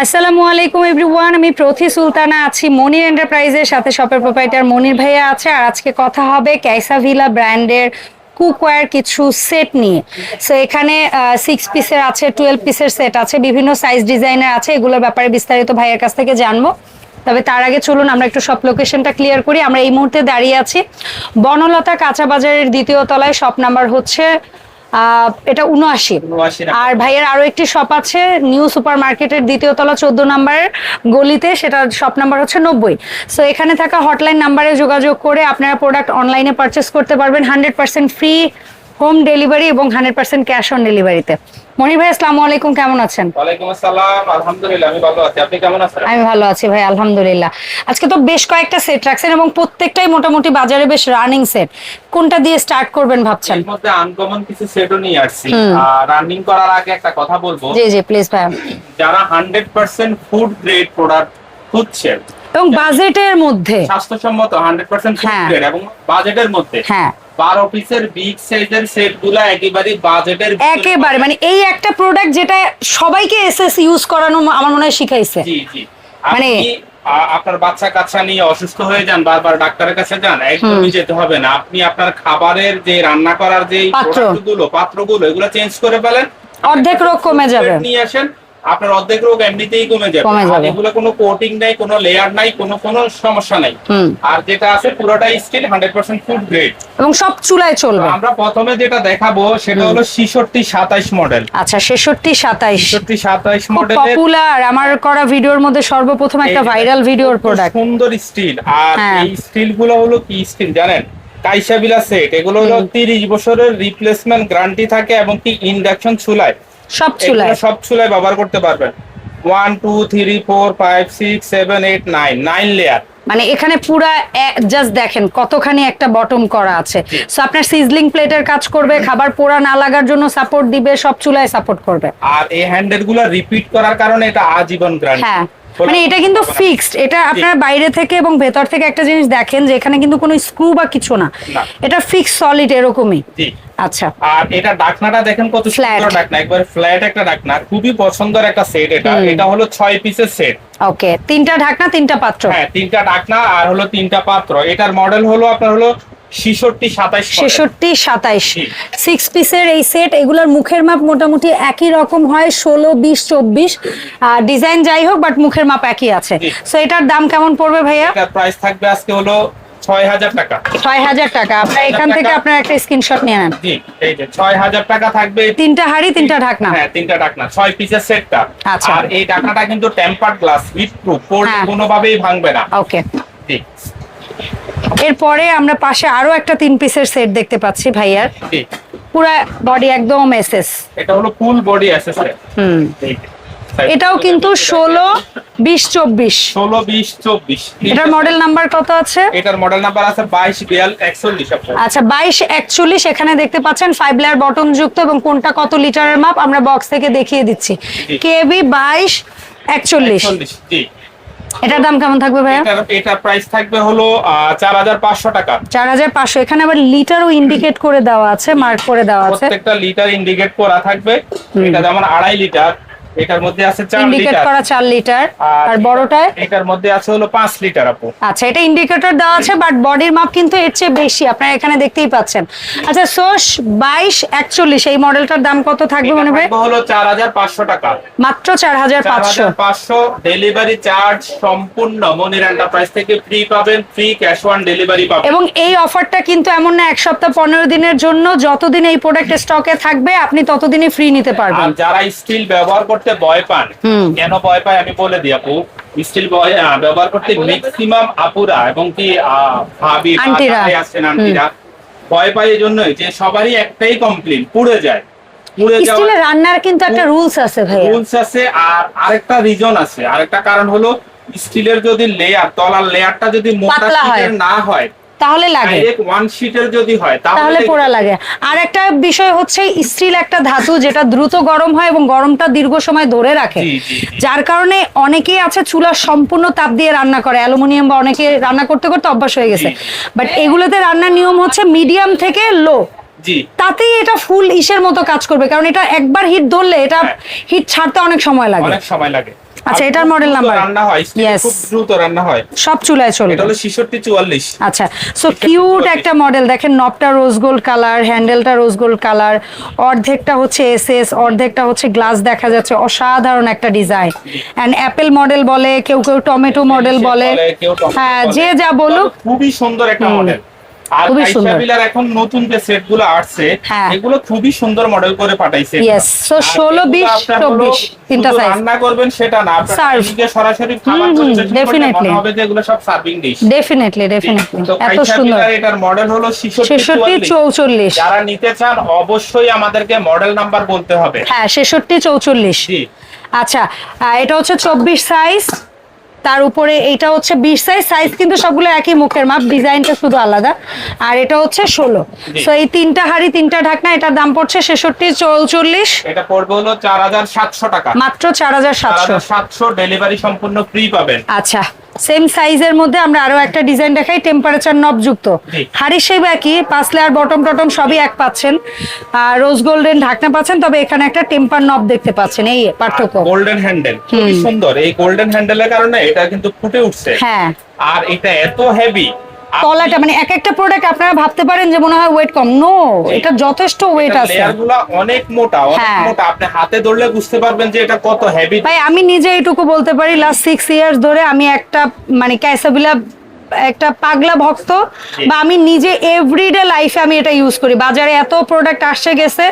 আসসালামু আলাইকুম এভরিওয়ান, আমি প্রথি সুলতানা আছি মনির এন্টারপ্রাইজের সাথে শপের প্রোপাইটার মনির ভাইয়া আছে, আর আজকে কথা হবে ক্যাসা ভিলা ব্র্যান্ডের কুকওয়্যার কিছু সেট নিয়ে। সো এখানে সিক্স পিসের আছে টুয়েলভ পিসের সেট আছে, বিভিন্ন সাইজ ডিজাইনের আছে, এগুলোর ব্যাপারে বিস্তারিত ভাইয়ের কাছ থেকে জানব। তবে তার আগে চলুন, আমরা একটু সব লোকেশনটা ক্লিয়ার করি। আমরা এই মুহূর্তে দাঁড়িয়ে আছি বনলতা কাঁচা বাজারের দ্বিতীয় তলায় শপ নাম্বার হচ্ছে এটা উনআশি আর ভাইয়ের আরও একটি শপ আছে নিউ সুপার মার্কেটের দ্বিতীয় তলা চোদ্দ নাম্বারের গলিতে সেটা শপ নাম্বার হচ্ছে নব্বই। সো এখানে থাকা হটলাইন নাম্বারে যোগাযোগ করে আপনারা প্রোডাক্ট অনলাইনে পারচেস করতে পারবেন hundred percent free home delivery এবং হান্ড্রেড পার্সেন্ট ক্যাশ অন ডেলিভারিতে। মনির ভাই আসসালামু আলাইকুম কেমন আছেন? ওয়ালাইকুম আসসালাম আলহামদুলিল্লাহ আমি ভালো আছি। আপনি কেমন আছেন? আমি ভালো আছি ভাই আলহামদুলিল্লাহ। আজকে তো বেশ কয়েকটা সেট রাখছেন এবং প্রত্যেকটাই মোটামুটি বাজারে বেশ রানিং সেট কোনটা দিয়ে স্টার্ট করবেন ভাবছেন? এর মধ্যে আনকমন কিছু সেটও নিয়ে আসছি। হুম। রানিং করার আগে একটা কথা বলব। জি জি প্লিজ ভাই। যারা hundred percent food grade product খুঁজছেন এবং বাজেটের মধ্যে। স্বাস্থ্যসম্মত হান্ড্রেড পার্সেন্ট ফুড হ্যাঁ। গ্রেড এবং বাজেটের মধ্যে। হ্যাঁ। পিসের বিগ সাইজের একেবারে বাজেটের একেবারে মানে এই একটা প্রোডাক্ট যেটা সবাইকে এসএস ইউজ করানো আমার মনে হয় শিখাইছে। জি জি। মানে- আপনি আপনার বাচ্চা কাচ্চা নিয়ে অসুস্থ হয়ে যান বারবার ডাক্তারের কাছে যান একদমই যেতে হবে না। আপনি আপনার খাবারের যে রান্না করার যে পাত্র। গুলো পাত্রগুলো এগুলো চেঞ্জ করে ফেলেন। অর্ধেক রোগ কমে যাবে। নিয়ে আসেন আপনার অর্ধেক রোগ এমনিতেই কমে যাবে। আর এগুলো কোনো কোটিং নাই কোনো লেয়ার নাই কোনো কোনো সমস্যা নাই। আর যেটা আছে পুরোটাই steel hundred percent food grade এবং সব চুলায় চলবে। আমরা প্রথমে যেটা দেখাবো সেটা হলো ছিষট্টি সাতাইশ মডেল আচ্ছা ছেষট্টি সাতাইশ। ছিষট্টি সাতাইশ মডেল পপুলার আমার করা ভিডিওর মধ্যে সর্বপ্রথম একটা ভাইরাল ভিডিওর প্রোডাক্ট সুন্দর স্টিল আর হ্যাঁ। এই স্টিলগুলো হলো কি স্টিল জানেন? কাইসাবিলা সেট এগুলো হলো তিরিশ বছরের রিপ্লেসমেন্ট গ্যারান্টি থাকে এবং কি ইন্ডাকশন চুলায়। সব চুলায়। সব চুলায় ব্যবহার করতে পারবেন। One two three four five six seven eight nine nine layer মানে এখানে পুরা জাস্ট দেখেন কতখানি একটা বটম করা আছে। সো আপনার সিজলিং প্লেটের কাজ করবে খাবার পোড়া না লাগার জন্য সাপোর্ট দিবে সব চুলায় সাপোর্ট করবে। আর এই হ্যান্ডেলগুলো রিপিট করার কারণে এটা আজীবন গ্যারান্টি হ্যাঁ। মানে এটা কিন্তু ফিক্সড এটা আপনার বাইরে থেকে এবং ভেতর থেকে একটা জিনিস দেখেন যে এখানে কিন্তু কোনো স্ক্রু বা কিছু না। এটা ফিক্স সলিড এরকমই। আচ্ছা। আর এটা ডাকনাটা দেখেন কত. সুন্দর ডাকনা একবার ফ্ল্যাট একটা ডাকনা খুবই পছন্দের একটা সেট এটা। এটা হলো ছয় পিসের সেট ওকে তিনটা ঢাকনা তিনটা পাত্র। হ্যাঁ তিনটা ডাকনা আর হলো তিনটা পাত্র। এটার মডেল হলো আপনার হলো ছিষট্টি সাতাইশ সিক্স পিসের এই সেট এগুলোর মুখের মাপ মোটামুটি একই রকম হয় ষোলো বিশ চব্বিশ। ডিজাইন যাই হোক বাট মুখের মাপ একই আছে। সো এটার দাম কেমন পড়বে ভাইয়া? প্রাইস থাকবে আজকে হলো ছয় হাজার টাকা। ছয় হাজার টাকা। আপনার এখান থেকে আপনার একটা স্ক্রিনশট নিয়ে নেন। এই যে ছয় হাজার টাকা থাকবে। তিনটা হাড়ি তিনটা ঢাকনা। হ্যাঁ তিনটা ডাকনা ছয় পিসের সেটটা আচ্ছা। আর এই ডাকনাটা কিন্তু গ্লাস প্রুফ হ্যাঁ। কোনোভাবেই ভাঙবে না। ওকে এরপরে আমরা পাশে আরও একটা তিন পিসের সেট দেখতে পাচ্ছি ভাইয়ার। পুরা বডি একদম এসএস এটা হলো ফুল বডি অ্যাসেসরি হুম। এটাও কিন্তু ষোলো বিশ চব্বিশ। ষোলো বিশ চব্বিশ। এটার মডেল নাম্বার কত আছে? এটার মডেল নাম্বার আছে বাইশ বিয়াল একচল্লিশ আচ্ছা বাইশ একচল্লিশ এখানে দেখতে পাচ্ছেন ফাইভ লেয়ার বটম যুক্ত এবং কোনটা কত লিটারের মাপ আমরা বক্স থেকে দেখিয়ে দিচ্ছি। কেবি বাইশ একচল্লিশ। এটার দাম কেমন থাকবে ভাইয়া? এটা এটার প্রাইস থাকবে হলো চার হাজার পাঁচশো টাকা। চার হাজার পাঁচশো। এখানে আবার লিটারও ইন্ডিকেট করে দেওয়া আছে মার্ক করে দেওয়া আছে। প্রত্যেকটা লিটার ইন্ডিকেট করা থাকবে। এটা যেমন আড়াই লিটার এটার মধ্যে আছে চার ইন্ডিকেট লিটার করা চার লিটার আর বড়টায়? এটার মধ্যে আছে হলো পাঁচ লিটার আপু। আচ্ছা এটা ইন্ডিকেটর দেওয়া আছে বাট বডির মাপ কিন্তু এর চেয়ে বেশি আপনারা এখানে দেখতেই পাচ্ছেন। আচ্ছা সোস বাইশ একচল্লিশ এই মডেলটার দাম কত থাকবে মনে ভাই? হলো চার হাজার পাঁচশো টাকা। মাত্র চার হাজার চার পাঁচশো হাজার পাঁচশো ডেলিভারি চার্জ সম্পূর্ণ মনির এন্টারপ্রাইজ থেকে ফ্রি পাবেন ফ্রি ক্যাশ অন ডেলিভারি পাবেন। এবং এই অফারটা কিন্তু এমন না এক সপ্তাহ পনেরো দিনের জন্য যতদিন এই প্রোডাক্ট স্টকে থাকবে আপনি ততদিনই ফ্রি নিতে আর পারবেন যারা স্টিল ব্যবহার করতে ভয় পান। কেন ভয় পায় আমি বলে দিই আপু। স্টিল ব্যবহার করতে ম্যাক্সিমাম আপুরা এবং কি ভাবি আন্টিরা। আছেন আন্টিরা। ভয় পায় এই জন্যই যে সবারই একটাই কমপ্লেন পুড়ে যায়। স্টিলের রান্নার কিন্তু একটা রুলস আছে ভাইয়া। রুলস আছে আর আরেকটা রিজন আছে। আরেকটা কারণ হলো স্টিলের যদি লেয়ার তলার লেয়ারটা যদি মোটা না হয় তাহলে লাগে। ওয়ান শীটের যদি হয় তাহলে পোড়া লাগে। আর একটা বিষয় হচ্ছে স্টিল একটা ধাতু যেটা দ্রুত গরম হয় এবং গরমটা দীর্ঘ সময় ধরে রাখে। যার কারণে অনেকেই আছে চুলা সম্পূর্ণ তাপ দিয়ে রান্না করে। অ্যালুমিনিয়াম বা অনেকে রান্না করতে করতে অভ্যাস হয়ে গেছে। বাট এগুলোতে রান্নার নিয়ম হচ্ছে মিডিয়াম থেকে লো তাতেই এটা ফুল ইসের মতো কাজ করবে। কারণ এটা একবার হিট ধরলে এটা হ্যাঁ। হিট ছাড়তে অনেক সময় লাগে। অনেক সময় লাগে। আচ্ছা, এটার মডেল নাম্বার রান্না হয় Yes. খুব দ্রুত রান্না হয়। সব চুলায় চলবে। এটা হলো ছিষট্টি চুয়াল্লিশ। আচ্ছা সো কিউট একটা মডেল দেখেন নবটা রোজ গোল্ড কালার হ্যান্ডেলটা রোজ গোল্ড কালার অর্ধেকটা হচ্ছে এসএস অর্ধেকটা হচ্ছে গ্লাস দেখা যাচ্ছে অসাধারণ একটা ডিজাইন এন্ড অ্যাপেল মডেল বলে কেউ কেউ টমেটো মডেল বলে। হ্যাঁ যে যা বলুক। খুবই সুন্দর একটা মডেল খুবই সুন্দর। বিলার এখন নতুন যে সেটগুলো আসছে হ্যাঁ। এগুলো খুবই সুন্দর মডেল করে পাঠাইছে। Yes, so 16, 20, 24 তিনটা রান্না করবেন সেটা না আপনার সরাসরি খাবার হবে যে এগুলো সব সার্ভিং ডিশ ডেফিনেটলি ডেফিনেটলি তো এত সুন্দর। এটার মডেল হলো 66 ছেষট্টি 44 চৌচল্লিশ। যারা নিতে চান অবশ্যই আমাদেরকে মডেল নাম্বার বলতে হবে। হ্যাঁ জি। আচ্ছা এটা হচ্ছে চব্বিশ সাইজ তার উপরে এটা হচ্ছে বিশ সাইজ সাইজ কিন্তু সবগুলো একই মুখের মাপ ডিজাইনটা শুধু আলাদা। আর এটা হচ্ছে ষোলো। সো তো এই তিনটা হাড়ি তিনটা ঢাকনা এটার দাম পড়ছে ছেষট্টি চৌচল্লিশ। এটা পড়বে হলো চার হাজার সাতশো টাকা। মাত্র চার হাজার সাতশো। সাতশো ডেলিভারি সম্পূর্ণ ফ্রি পাবেন। আচ্ছা। সেম সাইজের মধ্যে আমরা আরও একটা ডিজাইন দেখাই টেম্পারেচার নব যুক্ত। হাড়ির সেই একই পাঁচ লেয়ার বটম টটম সবই এক পাচ্ছেন। আর রোজ গোল্ডেন ঢাকনা পাচ্ছেন তবে এখানে একটা টেম্পার নব দেখতে পাচ্ছেন এই পার্থক্য। গোল্ডেন হ্যান্ডেল খুবই সুন্দর। এই গোল্ডেন হ্যান্ডেলের কারণে এটা কিন্তু ফুটে উঠছে। হ্যাঁ। আর এটা এত হেভি তলাটা মানে এক একটা প্রোডাক্ট আপনারা ভাবতে পারেন যে মনে হয় ওয়েট কম। নো এটা যথেষ্ট ওয়েট আছে। লেয়ারগুলো অনেক মোটা অনেক হ্যাঁ। মোটা। আপনি হাতে ধরলে বুঝতে পারবেন যে এটা কত হেভি ভাই আমি নিজে এইটুকু বলতে পারি লাস্ট সিক্স ইয়ার্স ধরে আমি একটা মানে ক্যাসাবিলা একটা পাগলা ভক্ত বা আমি নিজে এভরিডে লাইফে আমি এটা ইউজ করি। বাজারে এত প্রোডাক্ট আসছে গেছে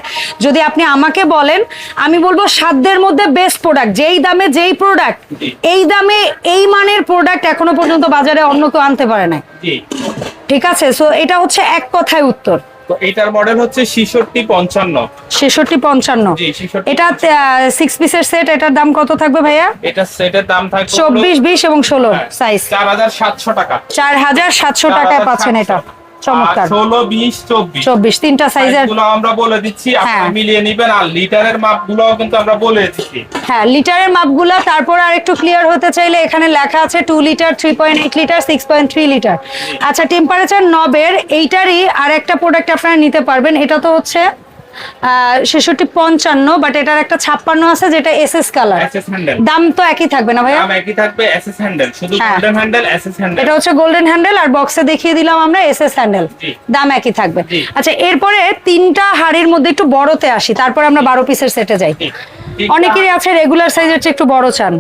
যদি আপনি আমাকে বলেন আমি বলব সাধ্যের মধ্যে বেস্ট প্রোডাক্ট যেই দামে যেই প্রোডাক্ট এই দামে এই মানের প্রোডাক্ট এখনও পর্যন্ত বাজারে অন্য কেউ আনতে পারে না ঠিক আছে? সো এটা হচ্ছে এক কথায় উত্তর। তো এটার মডেল হচ্ছে ছিষট্টি পঞ্চান্ন। ছেষট্টি পঞ্চান্ন। জি ছিষট্টি এটা সিক্স পিসের সেট এটার দাম কত থাকবে ভাইয়া? এটা সেটের দাম থাকবে চব্বিশ বিশ এবং ষোলো সাইজ চার হাজার সাতশো টাকা। চার হাজার সাতশো টাকায় পাচ্ছেন এটা। চমৎকার। ষোলো বিশ চব্বিশ। চব্বিশ তিনটা সাইজেরগুলো আমরা বলে দিচ্ছি আপনারা হ্যাঁ। মিলিয়ে নিবেন আর লিটারের মাপগুলো কিন্তু আমরা বলে দিচ্ছি। হ্যাঁ লিটারের মাপগুলা তারপর আর একটু ক্লিয়ার হতে চাইলে এখানে লেখা আছে two litre three point eight litre six point three litre আচ্ছা টেম্পারেচার নবের এইটারই আর একটা প্রোডাক্ট আপনারা নিতে পারবেন। এটা তো হচ্ছে ছেষট্টি পঞ্চান্ন বাট এটার একটা ছাপ্পান্ন আছে যেটা এস এস কালার দাম তো একই থাকবে না ভাইয়া? একই থাকবে এসএস হ্যান্ডেল শুধু হ্যাঁ। গোল্ডেন হ্যান্ডেল এসএস হ্যান্ডেল এটা হচ্ছে গোল্ডেন হ্যান্ডেল আর বক্সে দেখিয়ে দিলাম আমরা এস এস হ্যান্ডেল দাম একই থাকবে। আচ্ছা এরপরে তিনটা হাড়ির মধ্যে একটু বড়তে আসি তারপরে আমরা বারো পিসের সেটে যাই। অনেকেরই আছে রেগুলার সাইজের চেয়ে একটু বড় চান।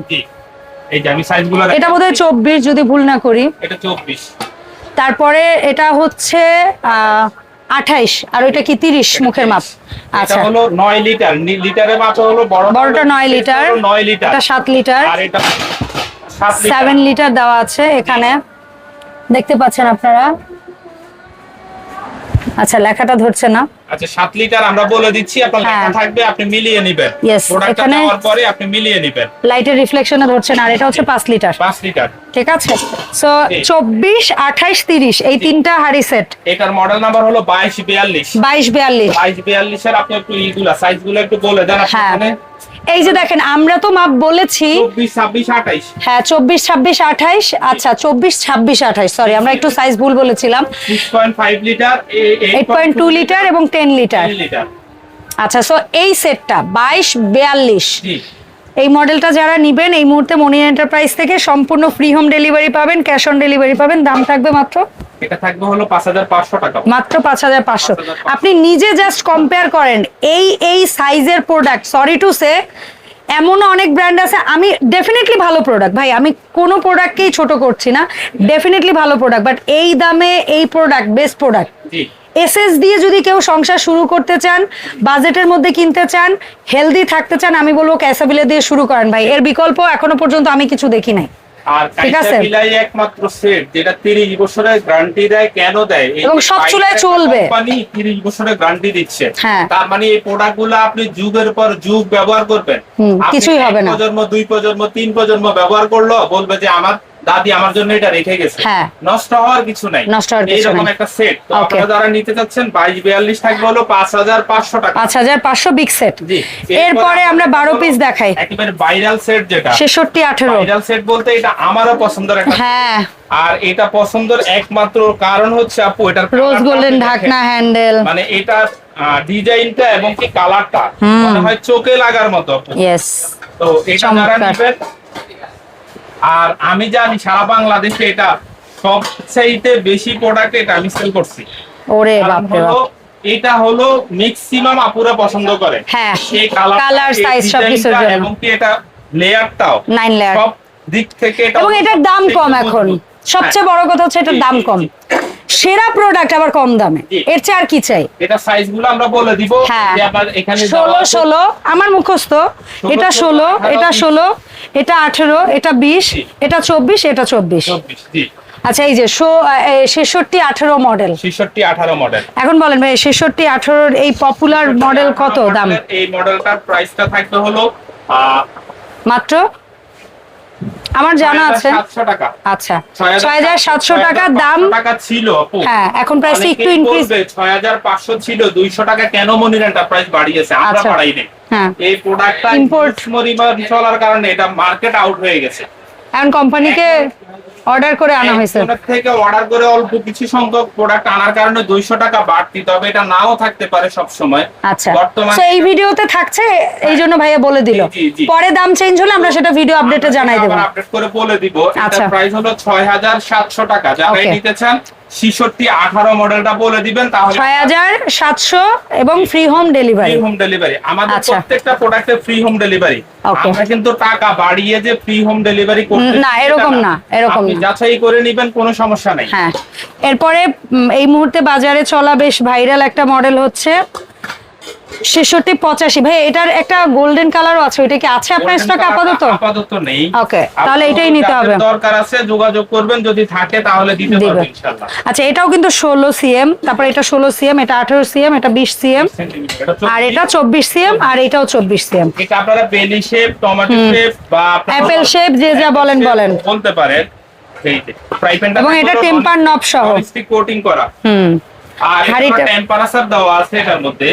এটা বোধহয় চব্বিশ যদি ভুল না করি। এটা চব্বিশ। তারপরে এটা হচ্ছে আঠাইশ আর ওইটা কি তিরিশ মুখের মাপ? এটা আচ্ছা। হলো নয় লিটার নি- লিটারের মাপ হলো বড় বড়টা নয় লিটার নয় লিটার। এটা 7 লিটার। আর এটা সাত লিটার। সেভেন লিটার দেওয়া আছে এখানে। দেখতে পাচ্ছেন আপনারা? আচ্ছা লেখাটা ধরছে না। আচ্ছা সাত লিটার আমরা বলে দিচ্ছি আপনার লেখা হ্যাঁ। থাকবে আপনি মিলিয়ে নিবেন। প্রোডাক্টটা নেওয়ার পরে আপনি মিলিয়ে নিবেন। লাইটের রিফ্লেকশনে ধরছে না আর এটা হচ্ছে পাঁচ লিটার। পাঁচ লিটার। ঠিক আছে? সো জি। চব্বিশ আঠাইশ তিরিশ এই তিনটা হাড়ি সেট এটার মডেল নাম্বার হলো বাইশ বিয়াল্লিশ। বাইশ বিয়াল্লিশ। বাইশ বিয়াল্লিশের আপনি একটু ইগুলা সাইজগুলো একটু বলে দেন আপনি হ্যাঁ। এই যে দেখেন আমরা তো মাপ বলেছি। হ্যাঁ চব্বিশ ছাব্বিশ আঠাইশ। আচ্ছা চব্বিশ ছাব্বিশ আঠাইশ সরি আমরা একটু সাইজ ভুল বলেছিলাম। এইট পয়েন্ট টু লিটার এবং টেন লিটার আচ্ছা সো এই সেটটা বাইশ বিয়াল্লিশ। এই মডেলটা যারা নেবেন এই মুহূর্তে মনি এন্টারপ্রাইজ থেকে সম্পূর্ণ ফ্রি হোম ডেলিভারি পাবেন ক্যাশ অন ডেলিভারি পাবেন। দাম থাকবে মাত্র? এটা থাকবে হলো পাঁচ হাজার পাঁচশো টাকা। মাত্র পাঁচ হাজার পাঁচশো। 5,500 আপনি নিজে জাস্ট কম্পেয়ার করেন এই এই সাইজের প্রোডাক্ট সরি টু সে এমনও অনেক ব্র্যান্ড আছে। আমি ডেফিনেটলি ভালো প্রোডাক্ট ভাই আমি কোনো প্রোডাক্টকেই ছোট করছি না। ডেফিনেটলি ভালো প্রোডাক্ট বাট এই দামে এই প্রোডাক্ট বেস্ট প্রোডাক্ট এসএস দিয়ে যদি কেউ সংসার শুরু করতে চান বাজেটের মধ্যে কিনতে চান হেলদি থাকতে চান আমি বলব ক্যাসাবিলে দিয়ে শুরু করেন ভাই। এর বিকল্প এখনও পর্যন্ত আমি কিছু দেখি নাই। আর একমাত্র সেট যেটা তিরিশ বছরের গ্যারান্টি দেয় কেন দেয় এবং সব বাইরের চুলায় চলবে। কোম্পানি তিরিশ বছরের গ্যারান্টি দিচ্ছে হ্যাঁ। তার মানে এই প্রোডাক্টগুলো আপনি যুগের পর যুগ ব্যবহার করবেন কিছুই এক হবে না। প্রজন্ম দুই প্রজন্ম তিন প্রজন্ম ব্যবহার করল বলবে যে আমার দাদি আমার জন্য এটা রেখে গেছে। হ্যাঁ। নষ্ট হওয়ার কিছু নাই। নষ্ট হওয়ার কিছু নাই। একটা সেট তো আপনারা যারা নিতে চাচ্ছেন বাইশ বিয়াল্লিশ থাকবে হলো পাঁচ হাজার পাঁচশো টাকা। পাঁচ হাজার পাঁচশো বিগ সেট জি। এরপরে আমরা বারো পিস দেখাই। একেবারে ভাইরাল সেট যেটা। ছেষট্টি আঠেরো। ভাইরাল সেট বলতে এটা আমারও পছন্দের একটা হ্যাঁ। আর এটা পছন্দের একমাত্র কারণ হচ্ছে আপু এটার রোজ গোল্ডেন ঢাকনা হ্যান্ডেল মানে এটা ডিজাইনটা এবং কি কালারটা। মনে হয় চোখে লাগার মতো আপু। ইয়েস তো এটা যারা। নেবেন আর আমি জানি সারা বাংলাদেশে এটা সবচাইতে বেশি প্রোডাক্ট এটা আমি সেল করছি। ওরে বাপ রে বাপ। এটা হলো ম্যাক্সিমাম আপুরা পছন্দ করে। হ্যাঁ এই কালার সাইজ সবকিছুর জন্য। এবং কি এটা লেয়ারটাও নাইন লেয়ার সব দিক থেকে এটা এবং এটার দাম কম এখন। সবচেয়ে বড় কথা হচ্ছে এটার দাম কম। সেরা প্রোডাক্ট আবার কম দামে। এর চেয়ে আর কি চাই? এটা সাইজগুলো আমরা বলে দিব হ্যাঁ। যে এখানে ষোলো দেওয়া আছে। ষোলো আমার মুখস্থ। এটা ষোলো আঠারো, এটা বিশ। ষোলো এটা আঠেরো এটা বিশ জি। এটা চব্বিশ এটা চব্বিশ। চব্বিশ জি। আচ্ছা এই যে ছেষট্টি আঠেরো মডেল ছেষট্টি আঠারো মডেল এখন বলেন ভাই ছেষট্টি আঠেরোর এই পপুলার মডেল কত দাম? এই মডেলটার প্রাইসটা থাকবে হলো মাত্র আমার জানা আছে। আচ্ছা। ছয় হাজার সাতশো টাকা দাম টাকা ছিল হ্যাঁ এখন প্রাইস একটু ইনক্রিজ ছয় হাজার পাঁচশো ছিল 200 টাকা কেন মনির এন্টারপ্রাইজ বাড়িয়েছে? আমরা আচ্ছা। বাড়াইনি হ্যাঁ। এই প্রোডাক্টটা ইম্পোর্ট চলার কারণে এটা মার্কেট আউট হয়ে গেছে। এখন কোম্পানিকে অর্ডার করে আনা হয়েছে। থেকে অর্ডার করে অল্প কিছু সংখ্যক প্রোডাক্ট আনার কারণে 200 টাকা বাড়তি তবে এটা নাও থাকতে পারে সব সময় আচ্ছা। বর্তমানে তো এই ভিডিওতে থাকছে এই জন্য ভাইয়া বলে দিল। পরে দাম চেঞ্জ হলে আমরা সেটা ভিডিও আপডেটে জানাই দেব। আপডেট করে বলে দিব। আচ্ছা। এটা প্রাইস হলো 6700 টাকা। যারা ভাই নিতে চান 66 18 মডেলটা বলে দিবেন তাহলে ছয় হাজার সাতশো এবং free home delivery home delivery আমাদের আচ্ছা। প্রত্যেকটা প্রোডাক্টে ফ্রি হোম ডেলিভারি. আমরা কিন্তু টাকা বাড়িয়ে যে ফ্রি হোম ডেলিভারি করতে না, এরকম না, এরকম না। যাচাই করে নেবেন কোনো সমস্যা নাই। হ্যাঁ। এরপরে এই মুহূর্তে বাজারে চলা বেশ ভাইরাল একটা মডেল হচ্ছে। ছেষট্টি পঁচাশি। ভাই এটার একটা গোল্ডেন কালারও আছে ওইটা কি আছে আপনার স্টক আপাতত? আপাতত নেই। আপনার তাহলে এটাই নিতে হবে। দরকার আছে যোগাযোগ করবেন যদি থাকে তাহলে দিতে। পারব ইনশাআল্লাহ। আচ্ছা এটাও কিন্তু ষোলো সিএম তারপর এটা ষোলো সিএম এটা আঠারো সিএম এটা বিশ সিএম এটা আর এটা চব্বিশ সিএম আর এটাও চব্বিশ সিএম এটা আপনারা বেলি শেপ টমেটো শেপ বা Apple shape যে যা বলেন বলেন। বলতে পারেন। এবং এটা টেম্পার নব সহ। কোটিং করা। হুম। আর হাঁড়িটা- টেম্পারেচার দেওয়া আছে এটার মধ্যে।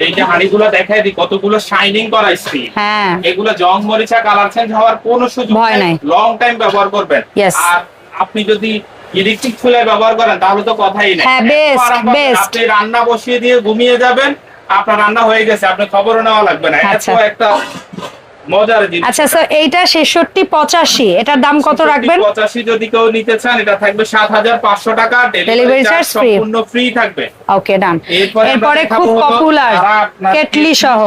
এই যে দেখায় দেখাই দিই কতগুলো শাইনিং করা স্ক্রিন হ্যাঁ। এগুলো জং মরিচা কালার চেঞ্জ হওয়ার কোনো সুযোগ নাই। লং টাইম ব্যবহার করবেন। আর আপনি যদি ইলেকট্রিক চুলায় ব্যবহার করেন তাহলে তো কথাই নাই। হ্যাঁ, এত. আপনি রান্না বসিয়ে দিয়ে ঘুমিয়ে যাবেন। আপনার রান্না হয়ে গেছে আপনার খবরও নেওয়া লাগবে না। এত আচ্ছা। একটা মজার জিনিস। আচ্ছা স্যার এইটা ছেষট্টি পঁচাশি। এটার দাম কত রাখবেন? যদি কেউ নিতে চান এটা থাকবে সাত হাজার পাঁচশো টাকা। ডেলিভারি চার্জ সম্পূর্ণ ফ্রি থাকবে। ওকে ডান এরপরে খুব পপুলার কেটলি সহ।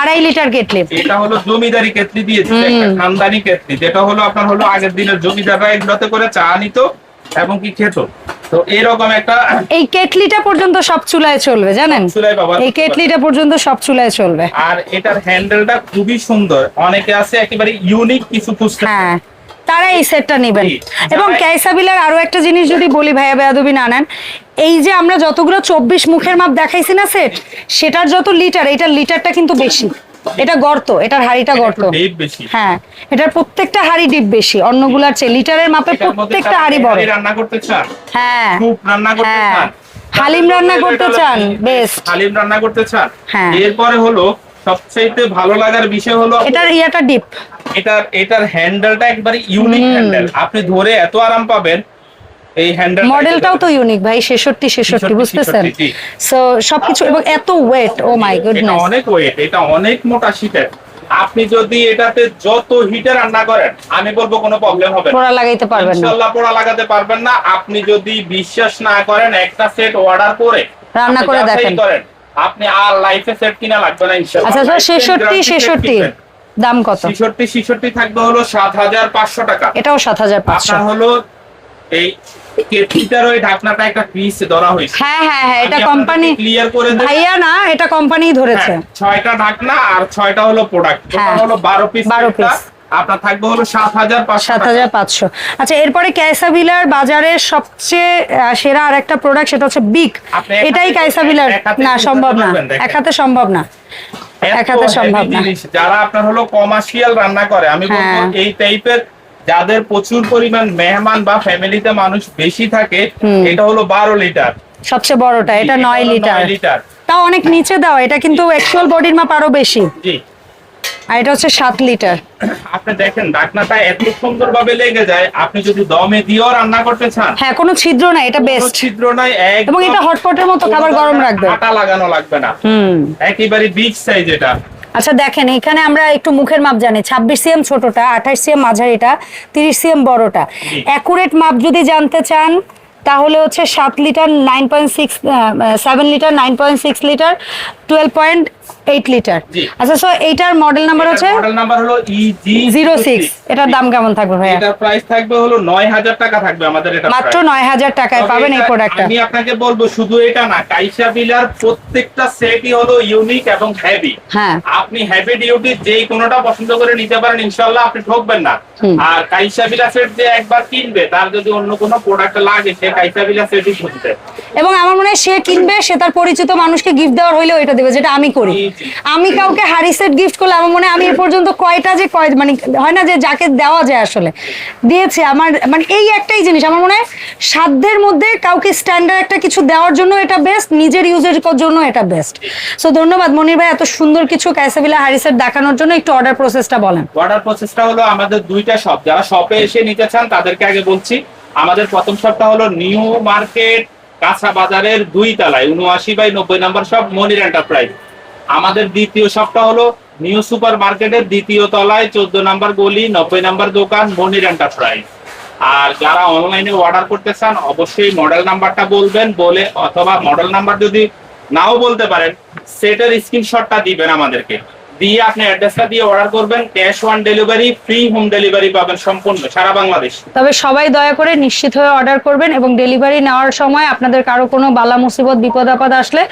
আড়াই লিটার কেটলি এটা হলো জমিদারি কেতলি দিয়েছে একটা খানদানি কেতলি যেটা হলো আপনার হলো আগের দিনের জমিদাররা এগুলোতে করে চা নিত এবং কি খেত। তো এরকম একটা এই কেটলিটা পর্যন্ত সব চুলায় চলবে জানেন? এই কেটলিটা পর্যন্ত সব চুলায় চলবে। আর এটার হ্যান্ডেলটা খুবই সুন্দর। অনেকে আছে একেবারে ইউনিক কিছু খুঁজতে হ্যাঁ তারা এই সেটটা নেবেন। এবং ক্যাসাবিলার আরও একটা জিনিস যদি বলি ভাইয়া বেয়াদবি না নেন এই যে আমরা যতগুলো চব্বিশ মুখের মাপ দেখাইছি না সেট সেটার যত লিটার এটার লিটারটা কিন্তু বেশি। এটা গর্ত এটার হাড়িটা গর্ত। হ্যাঁ এটার প্রত্যেকটা হাড়ি ডিপ বেশি অন্যগুলার চেয়ে লিটারের মাপে প্রত্যেকটা হাড়ি বড়। রান্না করতে চান? হ্যাঁ। রান্না করতে হ্যাঁ। চান? হালিম রান্না করতে চান, best। হালিম রান্না করতে চান? হ্যাঁ। এরপরে হলো সবচেয়ে ভালো লাগার বিষয় হলো এটার ইয়াটা ডিপ এটার এটার হ্যান্ডেলটা একবারে ইউনিক হ্যান্ডেল আপনি ধরে এত আরাম পাবেন এই হ্যান্ডেল মডেলটাও তো ইউনিক ভাই ছেষট্টি ছেষট্টি 66, বুঝতেছেন? সো সবকিছু এবং এত ওয়েট ও মাই এটা অনেক ওয়েট এটা অনেক মোটা শীতের। আপনি যদি এটাতে যত হিটে রান্না করেন আমি বলব কোনো প্রবলেম হবে না। পোড়া লাগাইতে পারবেন না। ইনশাআল্লাহ পোড়া লাগাতে পারবেন না। আপনি যদি বিশ্বাস না করেন একটা সেট অর্ডার করে রান্না করে দেখেন। আপনি আর লাইফে সেট কিনা লাগবে না ইনশাআল্লাহ আচ্ছা স্যার ছেষট্টি ছেষট্টি দাম কত? ছেষট্টি ছেষট্টি থাকবে হলো সাত হাজার পাঁচশো টাকা। এটাও সাত হাজার পাঁচশো। আপনার হলো এই কেটলিটার ওই ঢাকনাটা একটা পিস ধরা হয়েছে হ্যাঁ হ্যাঁ হ্যাঁ এটা কোম্পানি আপনাদেরকে করে দেব। ভাইয়া না এটা কোম্পানি ধরেছে হ্যাঁ, ছয়টা ঢাকনা আর ছয়টা হলো প্রোডাক্ট হ্যাঁ। হলো বারো পিস 12 piece। আপনার থাকবে হলো সাত হাজার সাত হাজার পাঁচশো আচ্ছা এরপরে ক্যাসাবিলার বাজারের সবচেয়ে সেরা আর একটা প্রোডাক্ট সেটা হচ্ছে বিক এটাই ক্যাসাবিলার না সম্ভব না এক হাতে সম্ভব না এক হাতে সম্ভব না। যারা আপনার হলো কমার্শিয়াল রান্না করে আমি বলব হ্যাঁ। এই টাইপের যাদের প্রচুর পরিমাণ মেহমান বা ফ্যামিলিতে মানুষ বেশি থাকে এটা হলো বারো লিটার। সবচেয়ে বড়টা এটা নয় লিটার। লিটার। তাও অনেক নিচে দাও এটা কিন্তু অ্যাকচুয়াল বডির মাপ আরও বেশি। জি। আর এটা হচ্ছে সাত লিটার। আপনি দেখেন ঢাকনাটা এত সুন্দর ভাবে লেগে যায় আপনি যদি দমে দিয়েও রান্না করতে চান হ্যাঁ কোনো ছিদ্র নাই এটা বেস্ট ছিদ্র নাই এবং এটা হটপটের মতো খাবার গরম রাখবে আটা লাগানো লাগবে না। হুম। একেবারে বিগ সাইজ এটা। আচ্ছা দেখেন এখানে আমরা একটু মুখের মাপ জানি। ছাব্বিশ সিএম ছোটটা আঠাশ সিএম মাঝারিটা তিরিশ সিএম বড়টা। অ্যাকুরেট মাপ যদি জানতে চান তাহলে হচ্ছে সাত litre nine point six seven litre nine point six litre twelve point eight litre. আচ্ছা সো এইটার মডেল নাম্বার হচ্ছে মডেল নাম্বার হলো E E G zero six এটার দাম কেমন থাকবে ভাইয়া? এটার প্রাইস থাকবে হলো নয় হাজার টাকা থাকবে আমাদের এটা মাত্র নয় হাজার টাকায় পাবেন এই প্রোডাক্টটা আমি আপনাকে বলব শুধু এটা না কাইসা বিলার প্রত্যেকটা সেটই হলো ইউনিক এবং হেভি হ্যাঁ। আপনি হেভি ডিউটি যেই কোনোটা পছন্দ করে নিতে পারেন ইনশাআল্লাহ আপনি ঠকবেন না। আর কাইসা বিলা সেট যে একবার কিনবে তার যদি অন্য কোনো প্রোডাক্ট লাগে সে এবং আমার মনে হয় সে কিনবে সে তার পরিচিত মানুষকে গিফট দেওয়ার হইলেও এটা দেবে যেটা আমি করি। আমি কাউকে হারি সেট গিফট করলে আমার মনে হয় আমি এ পর্যন্ত কয়টা যে কয় মানে হয় না যে যাকে দেওয়া যায় আসলে। দিয়েছে আমার মানে এই একটাই জিনিস আমার মনে হয় সাধ্যের মধ্যে কাউকে স্ট্যান্ডার্ড একটা কিছু দেওয়ার জন্য এটা বেস্ট নিজের ইউজের জন্য এটা বেস্ট সো ধন্যবাদ মনির ভাই এত সুন্দর কিছু ক্যাসাবিলা হারি সেট দেখানোর জন্য। একটু অর্ডার প্রসেসটা বলেন। অর্ডার প্রসেসটা হলো আমাদের দুইটা শপ যারা শপে এসে নিতে চান তাদেরকে আগে বলছি আমাদের প্রথম শপটা হলো নিউ মার্কেট কাঁচা বাজারের দুই তলায়, উনআশি বাই নব্বই নম্বর শপ, মনির এন্টারপ্রাইজ। আমাদের দ্বিতীয় শপটা হলো নিউ সুপার মার্কেটের দ্বিতীয় তলায়, চোদ্দ নম্বর গলি, নব্বই নম্বর দোকান, মনির এন্টারপ্রাইজ। আর যারা অনলাইনে অর্ডার করতে চান, অবশ্যই মডেল নাম্বারটা বলবেন, বলে অথবা মডেল নাম্বার যদি নাও বলতে পারেন, সেটার স্ক্রিনশটটা দিবেন আমাদেরকে। দিয়ে আপনি অ্যাড্রেসটা দিয়ে অর্ডার করবেন cash on delivery free home delivery পাবেন সম্পূর্ণ, সারা বাংলাদেশ। তবে সবাই দয়া করে নিশ্চিত হয়ে অর্ডার করবেন এবং ডেলিভারি নেওয়ার সময় আপনাদের কারও কোনো বালা, মুসিবত, বিপদ, আপদ আসলে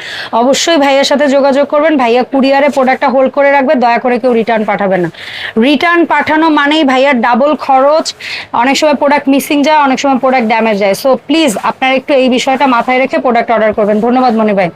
অবশ্যই ভাইয়ার সাথে যোগাযোগ করবেন। ভাইয়া কুরিয়ারে প্রোডাক্টটা হোল্ড করে রাখবে, দয়া করে কেউ রিটার্ন পাঠাবেন না। রিটার্ন পাঠানো মানেই ভাইয়ার ডাবল খরচ, অনেক সময় প্রোডাক্ট মিসিং যায়, অনেক সময় প্রোডাক্ট ড্যামেজ যায়। সো প্লিজ আপনারা একটু এই বিষয়টা মাথায় রেখে প্রোডাক্ট অর্ডার করবেন। ধন্যবাদ মনে ভাই।